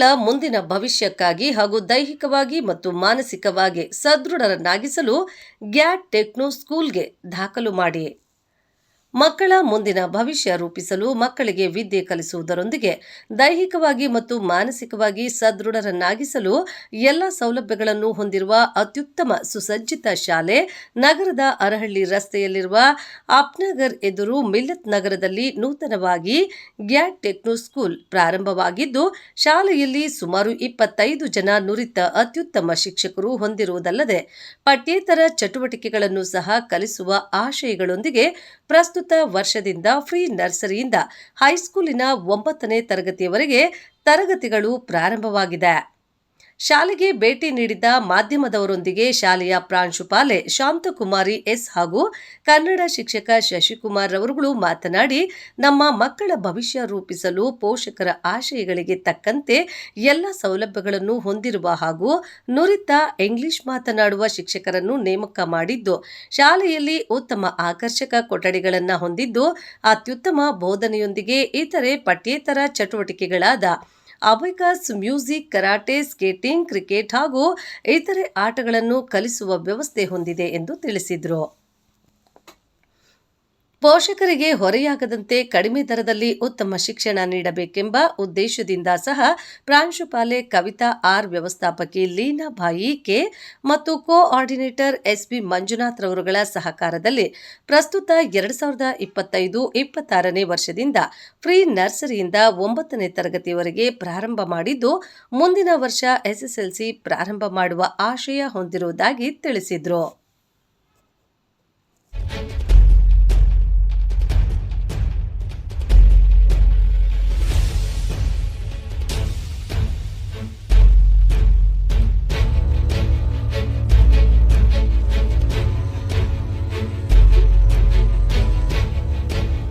ಮಕ್ಕಳ ಮುಂದಿನ ಭವಿಷ್ಯಕ್ಕಾಗಿ ಹಾಗೂ ದೈಹಿಕವಾಗಿ ಮತ್ತು ಮಾನಸಿಕವಾಗಿ ಸದೃಢರನ್ನಾಗಿಸಲು ಗ್ಯಾಟ್ ಟೆಕ್ನೋ ಸ್ಕೂಲ್ಗೆ ದಾಖಲು ಮಾಡಿ. ಮಕ್ಕಳ ಮುಂದಿನ ಭವಿಷ್ಯ ರೂಪಿಸಲು ಮಕ್ಕಳಿಗೆ ವಿದ್ಯೆ ಕಲಿಸುವುದರೊಂದಿಗೆ ದೈಹಿಕವಾಗಿ ಮತ್ತು ಮಾನಸಿಕವಾಗಿ ಸದೃಢರನ್ನಾಗಿಸಲು ಎಲ್ಲ ಸೌಲಭ್ಯಗಳನ್ನು ಹೊಂದಿರುವ ಅತ್ಯುತ್ತಮ ಸುಸಜ್ಜಿತ ಶಾಲೆ, ನಗರದ ಅರಹಳ್ಳಿ ರಸ್ತೆಯಲ್ಲಿರುವ ಅಪ್ನಗರ್ ಎದುರು ಮಿಲ್ಲತ್ ನಗರದಲ್ಲಿ ನೂತನವಾಗಿ ಗ್ಯಾಟ್ ಟೆಕ್ನೋ ಸ್ಕೂಲ್ ಪ್ರಾರಂಭವಾಗಿದ್ದು, ಶಾಲೆಯಲ್ಲಿ ಸುಮಾರು ಇಪ್ಪತ್ತೈದು ಜನ ನುರಿತ ಅತ್ಯುತ್ತಮ ಶಿಕ್ಷಕರು ಹೊಂದಿರುವುದಲ್ಲದೆ ಪಠ್ಯೇತರ ಚಟುವಟಿಕೆಗಳನ್ನು ಸಹ ಕಲಿಸುವ ಆಶಯಗಳೊಂದಿಗೆ ಪ್ರಸ್ತುತ ವರ್ಷದಿಂದ ಫ್ರೀ ನರ್ಸರಿಯಿಂದ ಹೈಸ್ಕೂಲಿನ ಒಂಬತ್ತನೇ ತರಗತಿಯವರೆಗೆ ತರಗತಿಗಳು ಪ್ರಾರಂಭವಾಗಿದೆ. ಶಾಲೆಗೆ ಭೇಟಿ ನೀಡಿದ್ದ ಮಾಧ್ಯಮದವರೊಂದಿಗೆ ಶಾಲೆಯ ಪ್ರಾಂಶುಪಾಲೆ ಶಾಂತಕುಮಾರಿ ಎಸ್ ಹಾಗೂ ಕನ್ನಡ ಶಿಕ್ಷಕ ಶಶಿಕುಮಾರ್ ರವರುಗಳು ಮಾತನಾಡಿ, ನಮ್ಮ ಮಕ್ಕಳ ಭವಿಷ್ಯ ರೂಪಿಸಲು ಪೋಷಕರ ಆಶಯಗಳಿಗೆ ತಕ್ಕಂತೆ ಎಲ್ಲ ಸೌಲಭ್ಯಗಳನ್ನು ಹೊಂದಿರುವ ಹಾಗೂ ನುರಿತ ಇಂಗ್ಲಿಷ್ ಮಾತನಾಡುವ ಶಿಕ್ಷಕರನ್ನು ನೇಮಕ ಮಾಡಿದ್ದು, ಶಾಲೆಯಲ್ಲಿ ಉತ್ತಮ ಆಕರ್ಷಕ ಕೊಠಡಿಗಳನ್ನು ಹೊಂದಿದ್ದು, ಅತ್ಯುತ್ತಮ ಬೋಧನೆಯೊಂದಿಗೆ ಇತರೆ ಪಠ್ಯೇತರ ಚಟುವಟಿಕೆಗಳಾದ abacus music karate skating cricket ಹಾಗೂ ಇತರೆ ಆಟಗಳನ್ನು ಕಲಿಸುವ ವ್ಯವಸ್ಥೆ ಹೊಂದಿದೆ ಎಂದು ತಿಳಿಸಿದರು. ಪೋಷಕರಿಗೆ ಹೊರೆಯಾಗದಂತೆ ಕಡಿಮೆ ದರದಲ್ಲಿ ಉತ್ತಮ ಶಿಕ್ಷಣ ನೀಡಬೇಕೆಂಬ ಉದ್ದೇಶದಿಂದ ಸಹ ಪ್ರಾಂಶುಪಾಲೆ ಕವಿತಾ ಆರ್ ವ್ಯವಸ್ಥಾಪಕಿ ಲೀನಾ ಬಾಯಿ ಕೆ ಮತ್ತು ಕೋಆರ್ಡಿನೇಟರ್ ಎಸ್ಬಿ ಮಂಜುನಾಥ್ ರವರುಗಳ ಸಹಕಾರದಲ್ಲಿ ಪ್ರಸ್ತುತ ಎರಡು ಸಾವಿರದ ಇಪ್ಪತ್ತೈದು ಇಪ್ಪತ್ತಾರನೇ ವರ್ಷದಿಂದ ಫ್ರೀ ನರ್ಸರಿಯಿಂದ ಒಂಬತ್ತನೇ ತರಗತಿಯವರೆಗೆ ಪ್ರಾರಂಭ ಮಾಡಿದ್ದು, ಮುಂದಿನ ವರ್ಷ ಎಸ್ಎಸ್ಎಲ್ಸಿ ಪ್ರಾರಂಭ ಮಾಡುವ ಆಶಯ ಹೊಂದಿರುವುದಾಗಿ ತಿಳಿಸಿದರು.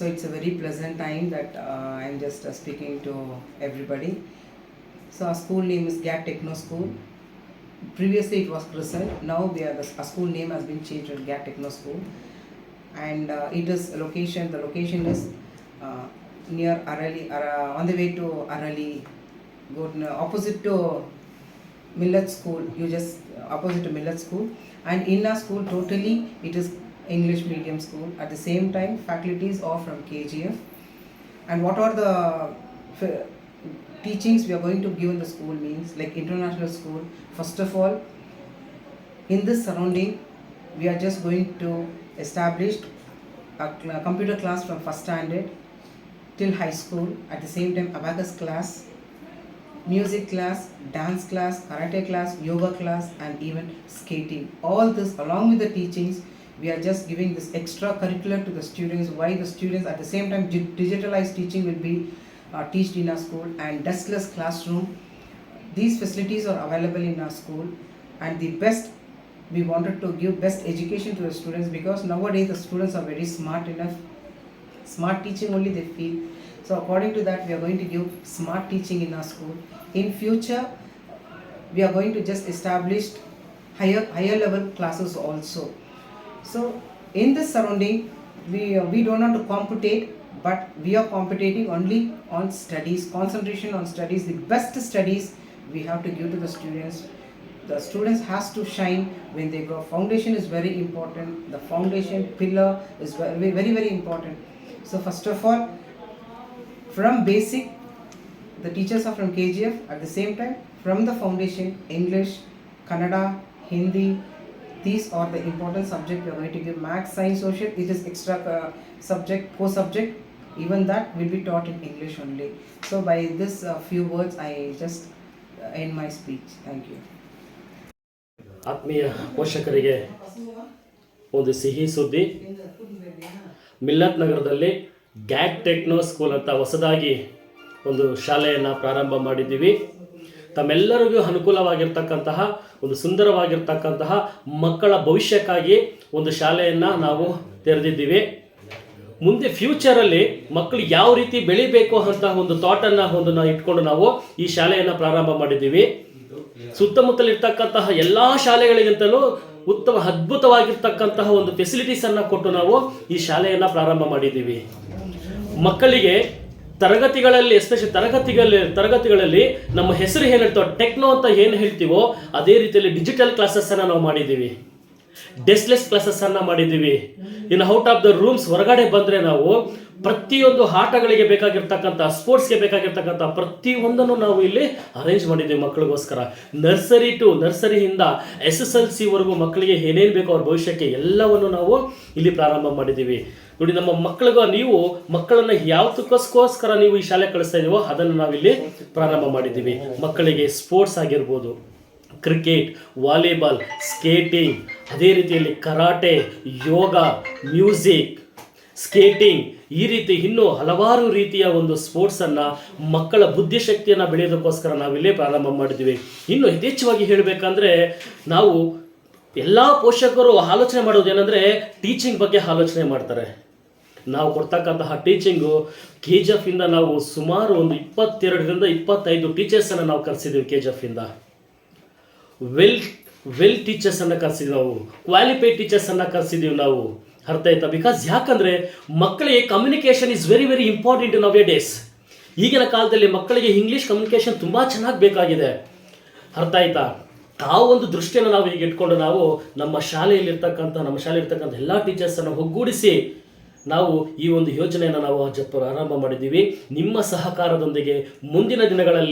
So it's a very pleasant time that uh, I'm just uh, speaking to everybody. So our school name is GAT Techno School. Previously it was Crescent. Now we are the our school name has been changed to GAT Techno School, and uh, it is location. The location is uh, near Arali, uh, on the way to Arali, go opposite to Millet School. You just opposite to Millet School, and in our school totally it is English medium school. At the same time, faculties are from KGF. And what are the teachings we are going to give in the school means like international school. First of all, in this surrounding, we are just going to establish a computer class from first standard till high school. At the same time, abacus class, music class, dance class, karate class, yoga class, and even skating. All this, along with the teachings, we are just giving this extra curricular to the students. Why the students at the same time digitalized teaching will be uh, taught in our school and deskless classroom. These facilities are available in our school, and the best we wanted to give best education to the students because nowadays the students are very smart enough. Smart teaching only they feel. So according to that, we are going to give smart teaching in our school. In future, we are going to just establish higher higher level classes also. So in this surrounding, we uh, we don't want to compete, but we are competing only on studies, concentration on studies. The best studies we have to give to the students. The students has to shine when they go. Foundation is very important. The foundation pillar is very very very important. So first of all, from basic, the teachers are from KGF. At the same time, from the foundation, English, Kannada, Hindi, these are the important subject we are going to give math science social it is extra uh, subject co-subject even that will be taught in english only so by this uh, few words i just uh, end my speech thank you ಆತ್ಮೀಯ ಪೋಷಕರಿಗೆ ಒಂದು ಸಿಹಿ ಸುದ್ದಿ ಮಿಲ್ಲತ್ ನಗರದಲ್ಲಿ ಗ್ಯಾಟ್ techno school ಅಂತ ಹೊಸದಾಗಿ ಒಂದು ಶಾಲೆಯನ್ನು ಪ್ರಾರಂಭ ಮಾಡಿದ್ದೀವಿ ತಮ್ಮೆಲ್ಲರಿಗೂ ಅನುಕೂಲವಾಗಿರ್ತಕ್ಕಂತಹ, ಒಂದು ಸುಂದರವಾಗಿರ್ತಕ್ಕಂತಹ ಮಕ್ಕಳ ಭವಿಷ್ಯಕ್ಕಾಗಿ ಒಂದು ಶಾಲೆಯನ್ನು ನಾವು ತೆರೆದಿದ್ದೀವಿ. ಮುಂದೆ ಫ್ಯೂಚರಲ್ಲಿ ಮಕ್ಕಳು ಯಾವ ರೀತಿ ಬೆಳಿಬೇಕು ಅಂತ ಒಂದು ಥಾಟನ್ನು ಒಂದು ನಾವು ಇಟ್ಕೊಂಡು ನಾವು ಈ ಶಾಲೆಯನ್ನು ಪ್ರಾರಂಭ ಮಾಡಿದ್ದೀವಿ. ಸುತ್ತಮುತ್ತಲಿರ್ತಕ್ಕಂತಹ ಎಲ್ಲ ಶಾಲೆಗಳಿಗಿಂತಲೂ ಉತ್ತಮ ಅದ್ಭುತವಾಗಿರ್ತಕ್ಕಂತಹ ಒಂದು ಫೆಸಿಲಿಟೀಸನ್ನು ಕೊಟ್ಟು ನಾವು ಈ ಶಾಲೆಯನ್ನು ಪ್ರಾರಂಭ ಮಾಡಿದ್ದೀವಿ. ಮಕ್ಕಳಿಗೆ ತರಗತಿಗಳಲ್ಲಿ ಎಸ್ಪೆಷಲಿ ತರಗತಿಗಳಲ್ಲಿ ತರಗತಿಗಳಲ್ಲಿ ನಮ್ಮ ಹೆಸರು ಏನು ಹೇಳ್ತೇವೆ ಟೆಕ್ನೋ ಅಂತ ಏನು ಹೇಳ್ತೀವೋ, ಅದೇ ರೀತಿಯಲ್ಲಿ ಡಿಜಿಟಲ್ ಕ್ಲಾಸಸ್ಸನ್ನು ನಾವು ಮಾಡಿದ್ದೀವಿ. ಡೆಸ್ಲೆಸ್ ಕ್ಲಾಸಸ್ಸನ್ನು ಮಾಡಿದ್ದೀವಿ. ಇನ್ನು ಔಟ್ ಆಫ್ ದ ರೂಮ್ಸ್ ಹೊರಗಡೆ ಬಂದರೆ ನಾವು ಪ್ರತಿಯೊಂದು ಆಟಗಳಿಗೆ ಬೇಕಾಗಿರ್ತಕ್ಕಂಥ ಸ್ಪೋರ್ಟ್ಸ್ಗೆ ಬೇಕಾಗಿರ್ತಕ್ಕಂಥ ಪ್ರತಿಯೊಂದನ್ನು ನಾವು ಇಲ್ಲಿ ಅರೇಂಜ್ ಮಾಡಿದ್ದೀವಿ ಮಕ್ಕಳಿಗೋಸ್ಕರ. ನರ್ಸರಿ ಟು ನರ್ಸರಿಯಿಂದ ಎಸ್ ಎಸ್ ಎಲ್ ಸಿವರೆಗೂ ಮಕ್ಕಳಿಗೆ ಏನೇನು ಬೇಕೋ ಅವ್ರ ಭವಿಷ್ಯಕ್ಕೆ ಎಲ್ಲವನ್ನು ನಾವು ಇಲ್ಲಿ ಪ್ರಾರಂಭ ಮಾಡಿದ್ದೀವಿ. ನೋಡಿ, ನಮ್ಮ ಮಕ್ಕಳಿಗೂ ನೀವು, ಮಕ್ಕಳನ್ನ ಯಾವತ್ತಕ್ಕೋಸ್ಕರ ನೀವು ಈ ಶಾಲೆ ಕಳಿಸ್ತಾ ಇದೀವೋ ಅದನ್ನು ನಾವಿಲ್ಲಿ ಪ್ರಾರಂಭ ಮಾಡಿದ್ದೀವಿ. ಮಕ್ಕಳಿಗೆ ಸ್ಪೋರ್ಟ್ಸ್ ಆಗಿರ್ಬೋದು ಕ್ರಿಕೆಟ್ ವಾಲಿಬಾಲ್ ಸ್ಕೇಟಿಂಗ್ ಅದೇ ರೀತಿಯಲ್ಲಿ ಕರಾಟೆ, ಯೋಗ, ಮ್ಯೂಸಿಕ್, ಸ್ಕೇಟಿಂಗ್ ಈ ರೀತಿ ಇನ್ನೂ ಹಲವಾರು ರೀತಿಯ ಒಂದು ಸ್ಪೋರ್ಟ್ಸನ್ನು ಮಕ್ಕಳ ಬುದ್ಧಿಶಕ್ತಿಯನ್ನು ಬೆಳೆಯೋದಕ್ಕೋಸ್ಕರ ನಾವಿಲ್ಲೇ ಪ್ರಾರಂಭ ಮಾಡಿದ್ವಿ. ಇನ್ನು ಯಥೇಚ್ಛವಾಗಿ ಹೇಳಬೇಕಂದ್ರೆ ನಾವು ಎಲ್ಲ ಪೋಷಕರು ಆಲೋಚನೆ ಮಾಡೋದು ಏನಂದರೆ ಟೀಚಿಂಗ್ ಬಗ್ಗೆ ಆಲೋಚನೆ ಮಾಡ್ತಾರೆ. ನಾವು ಕೊಡ್ತಕ್ಕಂತಹ ಟೀಚಿಂಗು ಕೆ ಜಿ ಎಫಿಂದ ನಾವು ಸುಮಾರು ಒಂದು ಇಪ್ಪತ್ತೆರಡರಿಂದ ಇಪ್ಪತ್ತೈದು ಟೀಚರ್ಸನ್ನು ನಾವು ಕರೆಸಿದ್ದೀವಿ ಕೆ ಜಿ ಎಫಿಂದ ವೆಲ್ ವೆಲ್ ಟೀಚರ್ಸನ್ನು ಕರೆಸಿದ್ವಿ ನಾವು. ಕ್ವಾಲಿಫೈಡ್ ಟೀಚರ್ಸನ್ನು ಕರೆಸಿದ್ದೀವಿ ನಾವು. ಅರ್ಥ ಆಯ್ತಾ? ಬಿಕಾಸ್ ಯಾಕಂದರೆ ಮಕ್ಕಳಿಗೆ communication is very very important in a days ಈಗಿನ ಕಾಲದಲ್ಲಿ ಮಕ್ಕಳಿಗೆ ಇಂಗ್ಲೀಷ್ ಕಮ್ಯುನಿಕೇಷನ್ ತುಂಬ ಚೆನ್ನಾಗಿ ಬೇಕಾಗಿದೆ. ಅರ್ಥ ಆಯ್ತಾ? ಆ ಒಂದು ದೃಷ್ಟಿಯನ್ನು ನಾವು ಈಗ ಇಟ್ಕೊಂಡು ನಾವು ನಮ್ಮ ಶಾಲೆಯಲ್ಲಿರ್ತಕ್ಕಂಥ, ನಮ್ಮ ಶಾಲೆ ಇರ್ತಕ್ಕಂಥ ಎಲ್ಲ ಟೀಚರ್ಸನ್ನು ಒಗ್ಗೂಡಿಸಿ ನಾವು ಈ ಒಂದು ಯೋಜನೆಯನ್ನು ನಾವು ಪ್ರಾರಂಭ ಮಾಡಿದ್ದೀವಿ. ನಿಮ್ಮ ಸಹಕಾರದೊಂದಿಗೆ ಮುಂದಿನ ದಿನಗಳಲ್ಲಿ